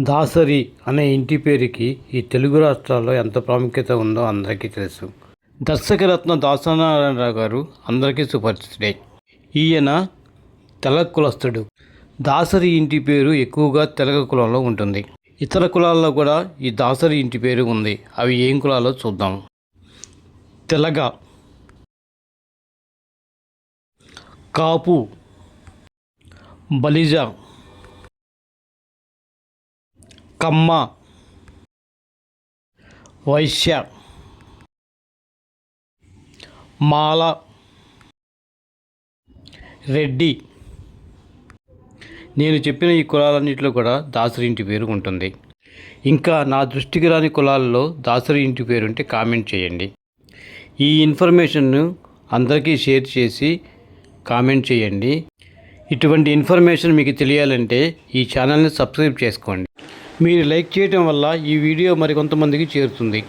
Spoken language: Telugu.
దాసరి అనే ఇంటి పేరుకి ఈ తెలుగు రాష్ట్రాల్లో ఎంత ప్రాముఖ్యత ఉందో అందరికీ తెలుసు. దర్శకరత్న దాసనారాయణరావు గారు అందరికీ సుపరిచితుడే. ఈయన తెలగ కులస్తుడు దాసరి ఇంటి పేరు ఎక్కువగా తెలగ కులంలో ఉంటుంది. ఇతర కులాల్లో కూడా ఈ దాసరి ఇంటి పేరు ఉంది. అవి ఏం కులాలో చూద్దాం. తెలగ. కాపు. బలిజ. కమ్మ. వైశ్య. మాల. రెడ్డి. నేను చెప్పిన ఈ కులాలన్నింటిలో కూడా దాసరి ఇంటి పేరు ఉంటుంది. ఇంకా నా దృష్టికి రాని కులాల్లో దాసరి ఇంటి పేరు ఉంటే కామెంట్ చేయండి. ఈ ఇన్ఫర్మేషన్ను అందరికీ షేర్ చేసి కామెంట్ చేయండి. ఇటువంటి ఇన్ఫర్మేషన్ మీకు తెలియాలంటే ఈ ఛానల్ని సబ్స్క్రైబ్ చేసుకోండి. మీరు లైక్ చేయటం వల్ల ఈ వీడియో మరికొంతమందికి చేరుతుంది.